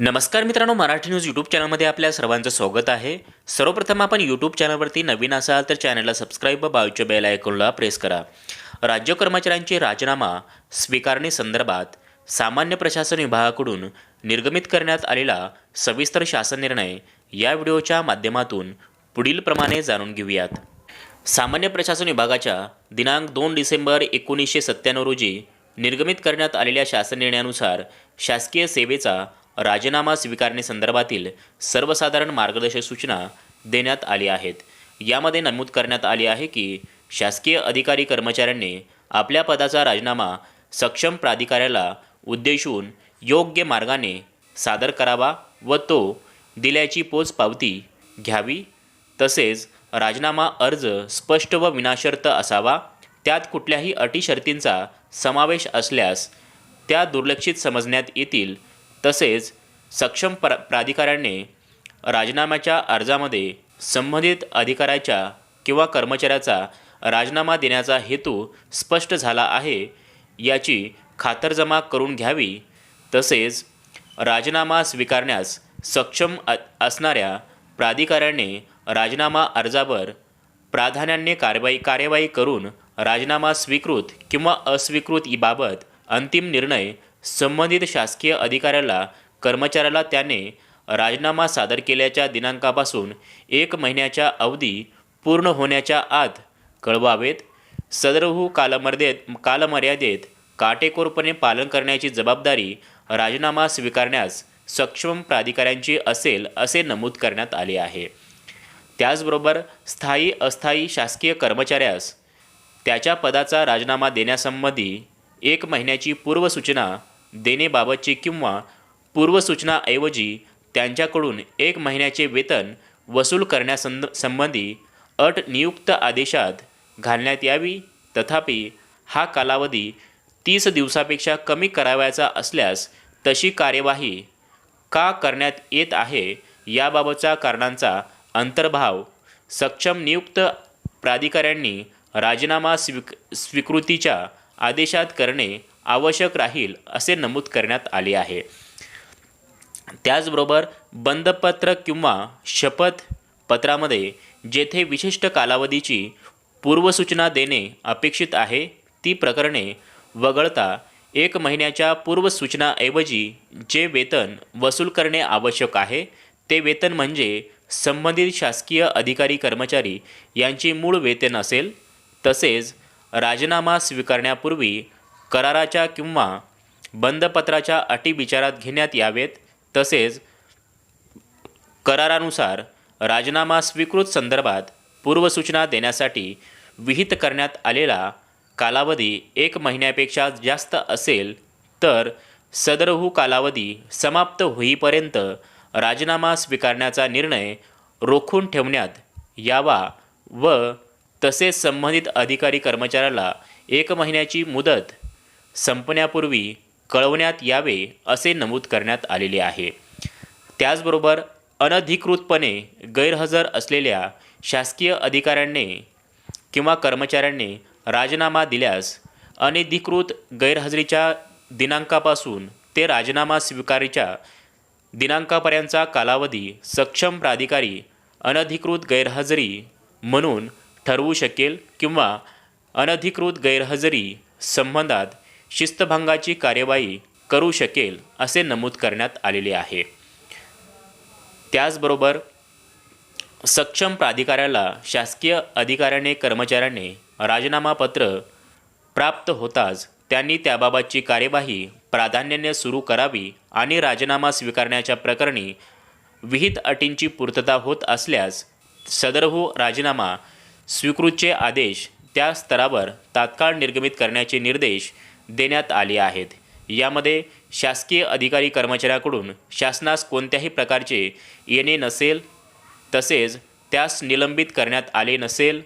नमस्कार मित्रांनो Marathi news YouTube चॅनलमध्ये आपल्या सर्वांचं स्वागत आहे. सर्वप्रथम आपण यूट्यूब चॅनलवरती नवीन असाल तर चॅनलला सबस्क्राईब व बाजूच्या बेल आयकॉनला प्रेस करा. राज्य कर्मचाऱ्यांचे राजीनामा स्वीकारणे संदर्भात सामान्य प्रशासन विभागाकडून निर्गमित करण्यात आलेला सविस्तर शासन निर्णय या व्हिडिओच्या माध्यमातून पुढीलप्रमाणे जाणून घेऊयात. सामान्य प्रशासन विभागाच्या दिनांक दोन डिसेंबर एकोणीसशे सत्त्याण्णव रोजी निर्गमित करण्यात आलेल्या शासन निर्णयानुसार शासकीय सेवेचा राजीनामा स्वीकारणे सर्वसाधारण मार्गदर्शक सूचना देण्यात आली आहेत. यामध्ये नमूद करण्यात आले आहे की शासकीय अधिकारी कर्मचाऱ्यांनी आपल्या पदाचा राजीनामा सक्षम प्राधिकाऱ्याला उद्देशून योग्य मार्गाने सादर करावा व तो दिल्याची पोचपावती घ्यावी. तसेच राजीनामा अर्ज स्पष्ट व विनाशर्त असावा. त्यात कुठल्याही अटी शर्तींचा समावेश असल्यास त्या दुर्लक्षित समजण्यात येतील तसेच सक्षम प्र प्राधिकाऱ्याने राजीनाम्याच्या अर्जामध्ये संबंधित अधिकाऱ्याच्या किंवा कर्मचाऱ्याचा राजीनामा देण्याचा हेतू स्पष्ट झाला आहे याची खातरजमा करून घ्यावी. तसेच राजीनामा स्वीकारण्यास सक्षम अ असणाऱ्या प्राधिकाऱ्याने राजीनामा अर्जावर प्राधान्याने कारवाई कार्यवाही करून राजीनामा स्वीकृत किंवा अस्वीकृत याबाबत अंतिम निर्णय संबंधित शासकीय अधिकाऱ्याला कर्मचाऱ्याला त्याने राजीनामा सादर केल्याच्या दिनांकापासून एक महिन्याच्या अवधी पूर्ण होण्याच्या आत कळवावेत. सदरहू कालमर्यादेत कालमर्यादेत काटेकोरपणे पालन करण्याची जबाबदारी राजीनामा स्वीकारण्यास सक्षम प्राधिकाऱ्यांची असेल असे नमूद करण्यात आले आहे. त्याचबरोबर स्थायी अस्थायी शासकीय कर्मचाऱ्यास त्याच्या पदाचा राजीनामा देण्यासंबंधी एक महिन्याची पूर्वसूचना देणेबाबतची किंवा पूर्वसूचनाऐवजी त्यांच्याकडून एक महिन्याचे वेतन वसूल करण्यासंद संबंधी अट नियुक्त आदेशात घालण्यात यावी. तथापि हा कालावधी तीस दिवसापेक्षा कमी करावयाचा असल्यास तशी कार्यवाही का करण्यात येत आहे याबाबतच्या कारणांचा अंतर्भाव सक्षम नियुक्त प्राधिकाऱ्यांनी राजीनामा स्वीक स्वीकृतीच्या आदेशात करणे आवश्यक राहील असे नमूद करण्यात आले आहे. त्याचबरोबर बंदपत्र किंवा शपथ पत्रामध्ये जेथे विशिष्ट कालावधीची पूर्वसूचना देणे अपेक्षित आहे ती प्रकरणे वगळता एक महिन्याच्या पूर्वसूचनाऐवजी जे वेतन वसूल करणे आवश्यक आहे ते वेतन म्हणजे संबंधित शासकीय अधिकारी कर्मचारी यांची मूळ वेतन असेल तसेच राजीनामा स्वीकारण्यापूर्वी कराराच्या किंवा बंदपत्राच्या अटी विचारात घेण्यात यावेत. तसेच करारानुसार राजीनामा स्वीकृत संदर्भात पूर्वसूचना देण्यासाठी विहित करण्यात आलेला कालावधी एक महिन्यापेक्षा जास्त असेल तर सदरहू कालावधी समाप्त होईपर्यंत राजीनामा स्वीकारण्याचा निर्णय रोखून ठेवण्यात यावा व तसेच संबंधित अधिकारी कर्मचाऱ्याला एक महिन्याची मुदत संपण्यापूर्वी कळवण्यात यावे असे नमूद करण्यात आलेले आहे. त्याचबरोबर अनधिकृतपणे गैरहजर असलेल्या शासकीय अधिकाऱ्यांनी किंवा कर्मचाऱ्यांनी राजीनामा दिल्यास अनधिकृत गैरहजेरीच्या दिनांकापासून ते राजीनामा स्वीकारीच्या दिनांकापर्यंतचा कालावधी सक्षम प्राधिकारी अनधिकृत गैरहजेरी म्हणून ठरवू शकेल किंवा अनधिकृत गैरहजेरी संबंधात शिस्तभंगाची कार्यवाही करू शकेल असे नमूद करण्यात आलेले आहे. त्याचबरोबर सक्षम प्राधिकाऱ्याला शासकीय अधिकाऱ्याने कर्मचाऱ्याने राजीनामा पत्र प्राप्त होताच त्यांनी त्याबाबतची कार्यवाही प्राधान्याने सुरू करावी आणि राजीनामा स्वीकारण्याच्या प्रकरणी विहित अटींची पूर्तता होत असल्यास सदरहू राजीनामा स्वीकृतचे आदेश त्या स्तरावर तात्काळ निर्गमित करण्याचे निर्देश देण्यात आले आहेत. यामध्ये शासकीय अधिकारी कर्मचाऱ्याकडून शासनास कोणत्याही प्रकारचे येणे नसेल तसेच त्यास निलंबित करण्यात आले नसेल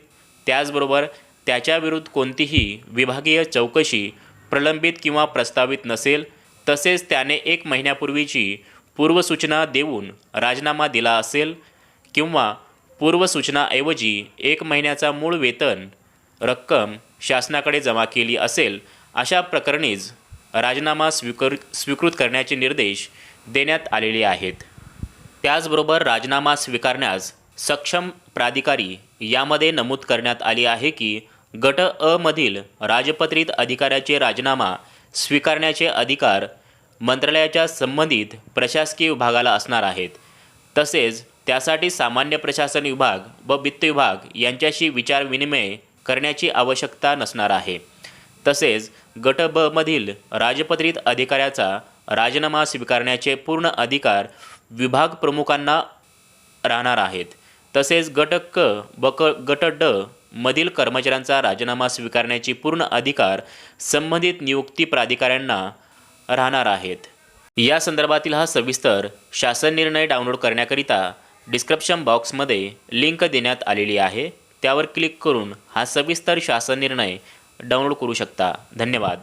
त्याचबरोबर त्याच्याविरुद्ध कोणतीही विभागीय चौकशी प्रलंबित किंवा प्रस्तावित नसेल तसेच त्याने एक महिन्यापूर्वीची पूर्वसूचना देऊन राजीनामा दिला असेल किंवा पूर्वसूचनाऐवजी एक महिन्याचा मूळ वेतन रक्कम शासनाकडे जमा केली असेल अशा प्रकरणीच राजीनामा स्वीकृ स्वीकृत करण्याचे निर्देश देण्यात आलेले आहेत. त्याचबरोबर राजीनामा स्वीकारण्यास सक्षम प्राधिकारी यामध्ये नमूद करण्यात आली आहे की गट अ मधील राजपत्रित अधिकाऱ्याचे राजीनामा स्वीकारण्याचे अधिकार मंत्रालयाच्या संबंधित प्रशासकीय विभागाला असणार आहेत. तसेच त्यासाठी सामान्य प्रशासन विभाग व वित्त विभाग यांच्याशी विचारविनिमय करण्याची आवश्यकता नसणार आहे. तसेच गट ब मधील राजपत्रित अधिकाऱ्याचा राजीनामा स्वीकारण्याचे पूर्ण अधिकार विभाग प्रमुखांना राहणार आहेत. तसेच गट क ब क गट ड मधील कर्मचाऱ्यांचा राजीनामा स्वीकारण्याची पूर्ण अधिकार संबंधित नियुक्ती प्राधिकाऱ्यांना राहणार आहेत. या संदर्भातील हा सविस्तर शासन निर्णय डाउनलोड करण्याकरिता डिस्क्रिप्शन बॉक्समध्ये लिंक देण्यात आलेली आहे. त्यावर क्लिक करून हा सविस्तर शासन निर्णय डाउनलोड करू शकता. धन्यवाद.